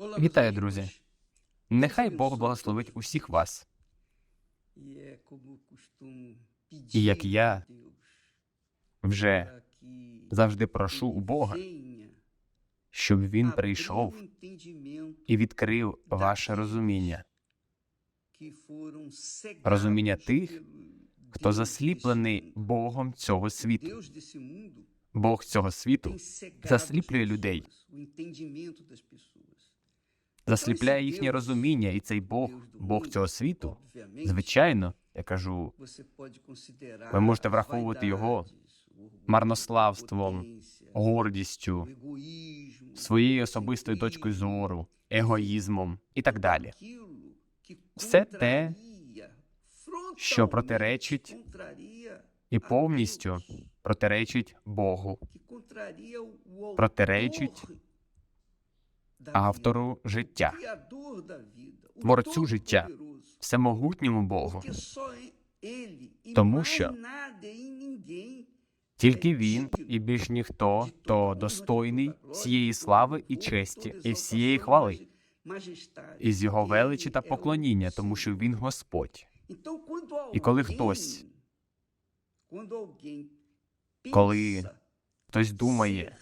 Вітаю, друзі. Нехай Бог благословить усіх вас. І як я Вже завжди прошу у Бога, щоб Він прийшов і відкрив ваше розуміння, розуміння тих, хто засліплений Богом цього світу. Бог цього світу засліплює людей, засліпляє їхнє розуміння, і цей Бог, Бог цього світу, звичайно, я кажу, ви можете враховувати його марнославством, гордістю, своєю особистою точкою зору, егоїзмом і так далі. Все те, що протиречить І повністю протиречить Богу, протиречить автору життя, творцю життя, всемогутньому Богу. Тому що Тільки він і більш ніхто, то достойний всієї слави і честі, і всієї хвали, із його величі та поклоніння, тому що він Господь. І коли хтось, коли хтось думає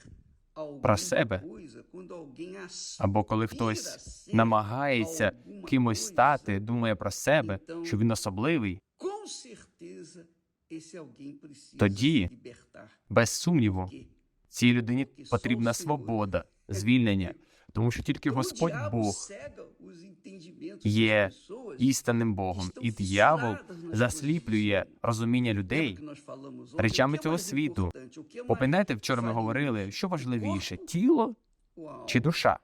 про себе, або коли хтось намагається кимось стати, думає про себе, що він особливий, тоді без сумніву, цій людині потрібна свобода, звільнення, тому що тільки Господь Бог є істинним Богом, і диявол засліплює розуміння людей речами цього світу. Попам'ятаєте, вчора ми говорили, що важливіше тіло чи душа?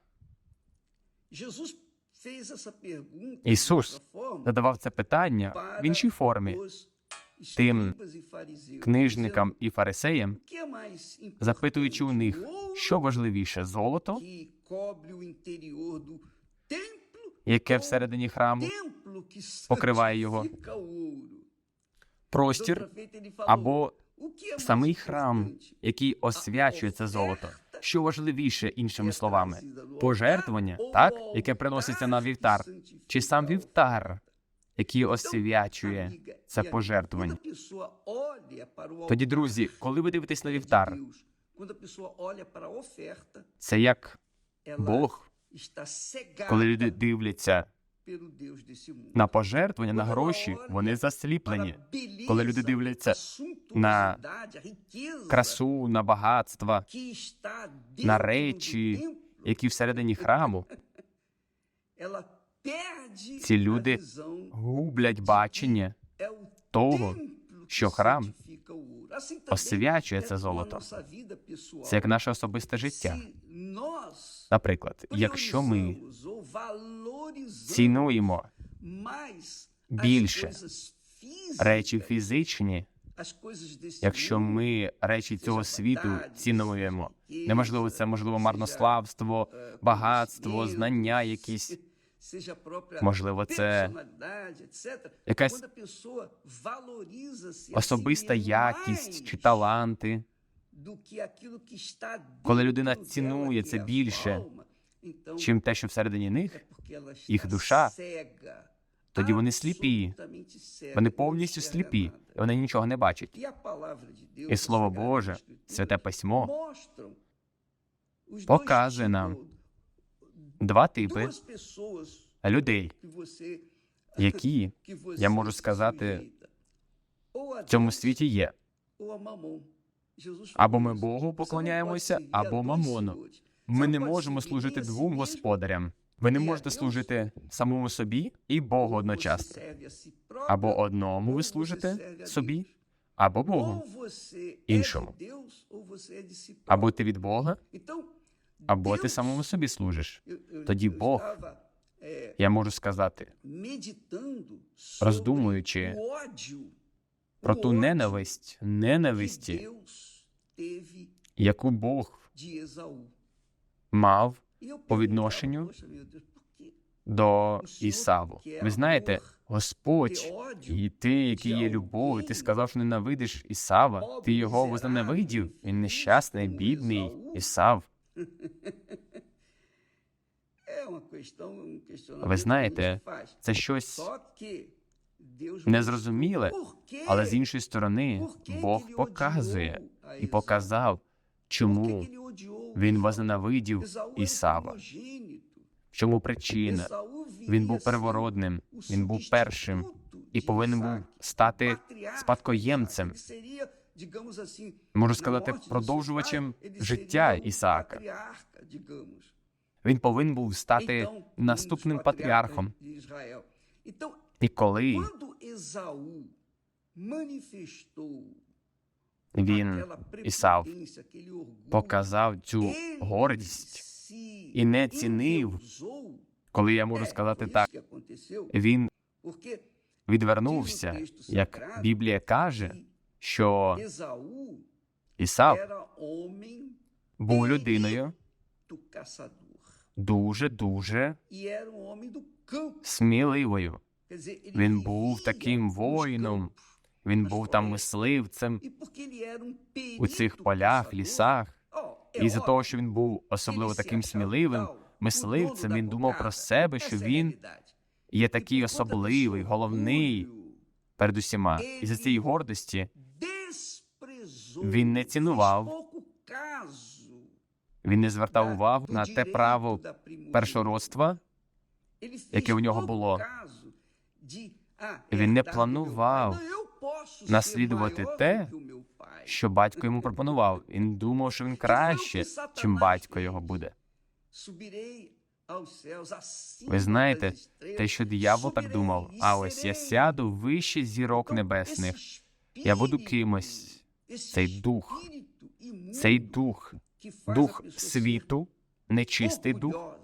Ісус Задавав це питання в іншій формі тим книжникам і фарисеям, запитуючи у них, що важливіше золото, яке всередині храму покриває його простір або самий храм, який освячує це золото. Що важливіше, іншими словами, пожертвування, так, яке приноситься на вівтар, чи сам вівтар, який освячує це пожертвування. Тоді, друзі, коли ви дивитесь на вівтар, це як Бог, коли люди дивляться на пожертвування, на гроші, вони засліплені. Коли люди дивляться на красу, на багатства, на речі, які всередині храму, ці люди гублять бачення того, що храм освячує це золото. Це як наше особисте життя. Наприклад, якщо ми цінуємо більше речі фізичні, якщо ми речі цього світу цінуємо, неможливо це можливо марнославство, багатство, знання якісь. можливо, це якась особиста якість чи таланти. Коли людина цінує це більше, чим те, що всередині них, їх душа, тоді вони сліпі, вони повністю сліпі, і вони нічого не бачать. І Слово Боже, Святе Письмо показує нам два типи людей, які, я можу сказати, в цьому світі є. Або ми Богу поклоняємося, або мамону. Ми не можемо служити двом господарям. Ви не можете служити самому собі і Богу одночасно. Або одному ви служите собі, або Богу, іншому. або ти від Бога, або ти самому собі служиш. Тоді Бог, Я можу сказати, роздумуючи про ту ненависть, ненависті, яку Бог мав по відношенню до Ісаву. Ви знаєте, Господь і ти, який є любов, і ти сказав, що ненавидиш Ісава, ти його возненавидів. Він нещасний, бідний Ісав. Ви знаєте, це щось незрозуміле, але з іншої сторони Бог показує і показав, чому він возненавидів Ісава. В чому причина? Він був первородним, він був першим і повинен був стати спадкоємцем, можу сказати, продовжувачем життя Ісаака. Він повинен був стати наступним патріархом. І коли він Ісав показав цю гордість і не цінив, коли я можу сказати так, він відвернувся, як Біблія каже, що Ісав був людиною дуже дуже сміливою. Він був таким воїном, він був там мисливцем у цих полях, лісах. І за того, що він був особливо таким сміливим мисливцем, він думав про себе, що він є такий особливий, головний перед усіма. І за цієї гордості він не цінував, він не звертав увагу на те право першородства, яке в нього було. Він не планував наслідувати те, що батько йому пропонував. Він думав, що він краще, чим батько його буде. Ви знаєте, Те, що диявол так думав, а ось я сяду вище зірок небесних. Я буду кимось. Цей дух, цей дух, дух світу, нечистий дух.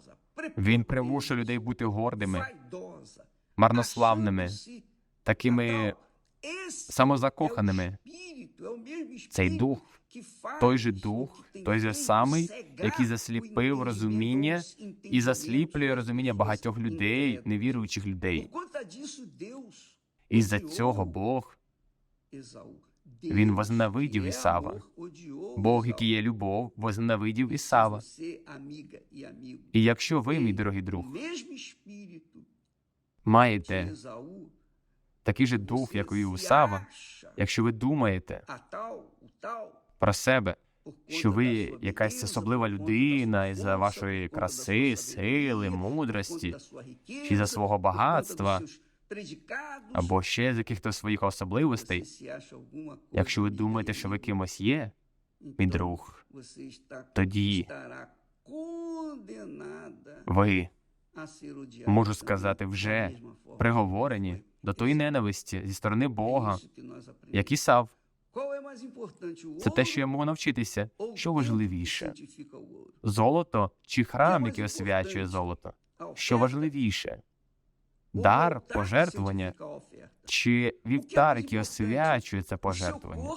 Він примушує людей бути гордими, марнославними, такими самозакоханими. Цей дух, той же дух, той же самий, який засліпив розуміння і засліплює розуміння багатьох людей, невіруючих людей. І за цього Бог він возненавидів Ісава. Бог, який є любов, возненавидів Ісава. І якщо ви, мій дорогий друг, маєте такий же дух, як і у Ісава, якщо ви думаєте про себе, що ви якась особлива людина із-за вашої краси, сили, мудрості, чи за свого багатства, або ще з якихось своїх особливостей, якщо ви думаєте, що ви кимось є, мій друг, тоді ви, можу сказати, вже приговорені до тої ненависті зі сторони Бога, як Ісав. Це те, що я можу навчитися. Що важливіше? Золото чи храм, який освячує золото? Що важливіше? Дар, пожертвування чи вівтар, який освячує це пожертвування?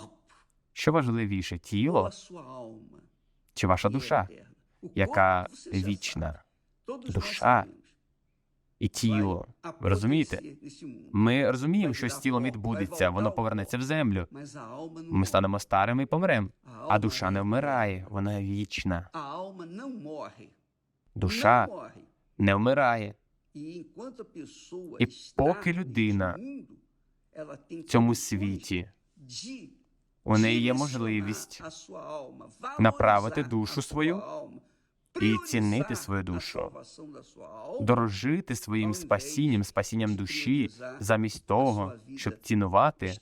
Що важливіше, тіло чи ваша душа, яка вічна? Душа і тіло. Ви розумієте? Ми розуміємо, що з тілом відбудеться, воно повернеться в землю. Ми станемо старими і помремо. А душа не вмирає, вона вічна. Душа не вмирає. І поки людина В цьому світі у неї є можливість направити душу свою і цінити свою душу, дорожити своїм спасінням, спасінням душі, замість того, щоб цінувати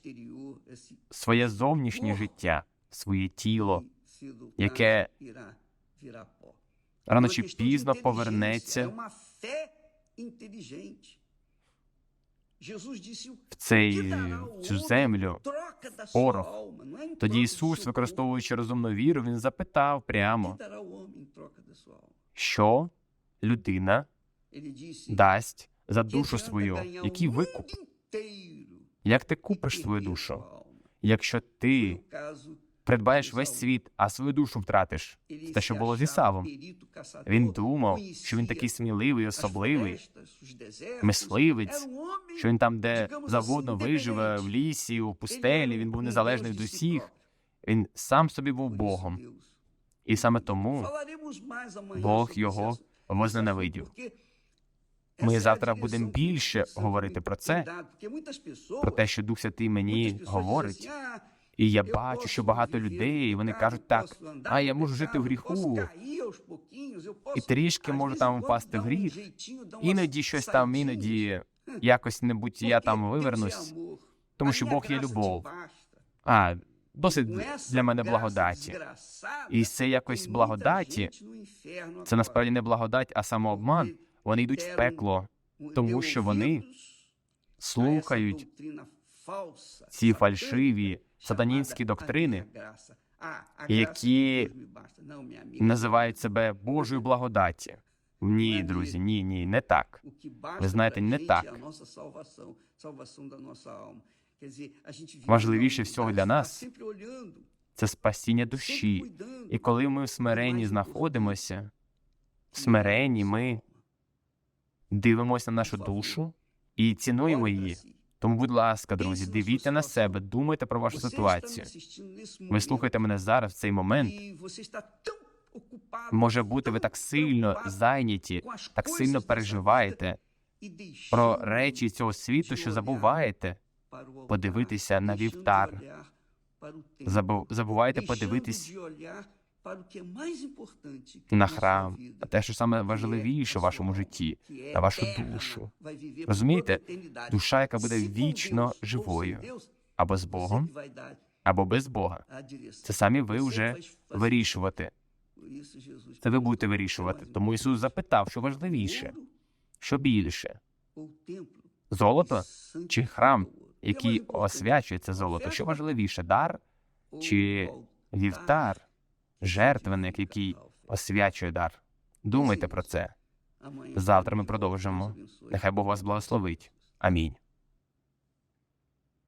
своє зовнішнє життя, своє тіло, яке рано чи пізно повернеться в цей, цю землю. порох. Тоді Ісус, використовуючи розумну віру, він запитав прямо, що людина дасть за душу свою, який викуп. Як ти купиш свою душу, якщо ти придбаєш весь світ, а свою душу втратиш? Те, що було з Ісавом. Він думав, що він такий сміливий, особливий, мисливець, що він там, де завгодно виживе, в лісі, у пустелі, він був незалежний від усіх. Він сам собі був Богом. І саме тому Бог його возненавидів. Ми завтра будемо більше говорити про це, про те, що Дух Святий мені говорить. І я бачу, що багато людей вони кажуть так: а я можу жити в гріху, і трішки можу там впасти в гріх. Іноді щось там, іноді якось небудь я там вивернусь, тому що Бог є любов. А досить для мене благодаті. І це якось благодаті. Це насправді не благодать, а самообман. Вони йдуть в пекло, тому що вони слухають ці фальшиві сатанінські доктрини, які називають себе Божою благодаті. Ні, друзі, ні, ні, не так. Ви знаєте, не так. Важливіше всього для нас Це спасіння душі. І коли ми в смиренні знаходимося, в смиренні ми дивимося на нашу душу і цінуємо її. Тому, будь ласка, друзі, дивіться на себе, думайте про вашу ситуацію. Ви слухаєте мене зараз в цей момент. Може бути, ви так сильно зайняті, так сильно переживаєте про речі цього світу, що забуваєте подивитися на вівтар. Забу- забуваєте подивитись на храм, на те, що саме важливіше в вашому житті, на вашу душу. Розумієте? Душа, яка буде вічно живою, або з Богом, або без Бога. Це самі ви вже вирішувати. Це ви будете вирішувати. Тому Ісус запитав, що важливіше, що більше золото чи храм, який освячує це золото, що важливіше, дар чи вівтар, жертвенник, який освячує дар. Думайте про це. Завтра ми продовжимо. Нехай Бог вас благословить. Амінь.